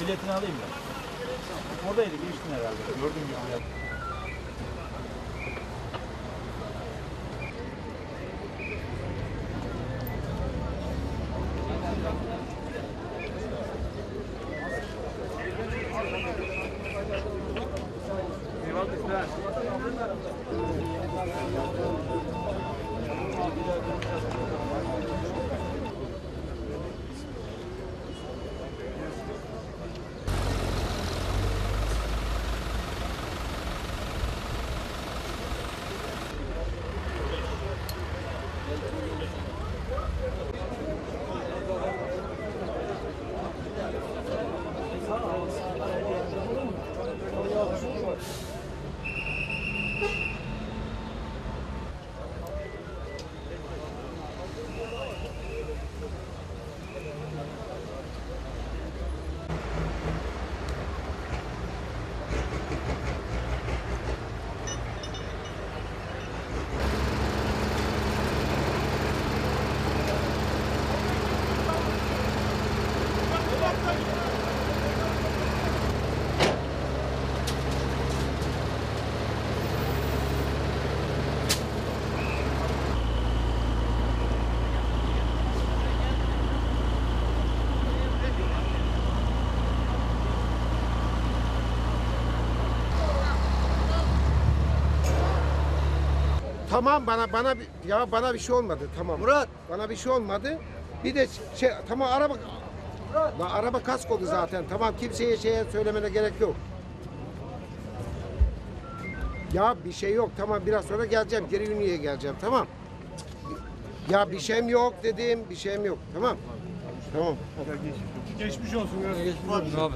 Biletini alayım mı? Oradaydı geçtin herhalde. Gördüm gibi. Tamam bana bana bir- ya bana bir şey olmadı tamam. Murat. Bana bir şey olmadı. Bir de şey tamam araba La araba kask oldu zaten. Tamam kimseye şeye söylemene gerek yok. Ya bir şey yok. Tamam biraz sonra geleceğim. Geri Ünye'ye geleceğim. Tamam. Ya bir şeyim yok dedim. Bir şeyim yok. Tamam. Tamam. Geçmiş olsun. abi.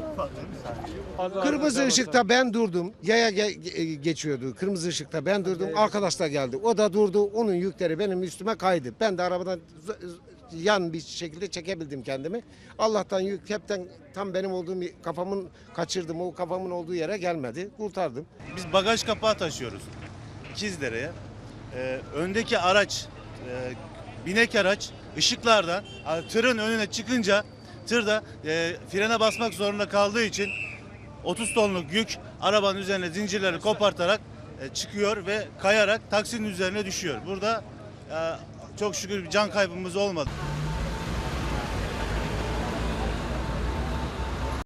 Kırmızı ışıkta ben durdum. Yaya ge- ge- geçiyordu. Kırmızı ışıkta ben durdum. Arkadaşlar geldi. O da durdu. Onun yükleri benim üstüme kaydı. Ben de arabadan z- z- yan bir şekilde çekebildim kendimi. Allah'tan yük hepten tam benim olduğum kafamın kaçırdım. O kafamın olduğu yere gelmedi. Kurtardım. Biz bagaj kapağı taşıyoruz İkizdere'ye. Ee, öndeki araç, e, binek araç ışıklardan a, tırın önüne çıkınca tır da e, frene basmak zorunda kaldığı için 30 tonluk yük arabanın üzerine zincirleri kopartarak e, çıkıyor ve kayarak taksinin üzerine düşüyor. Burada e, çok şükür bir can kaybımız olmadı.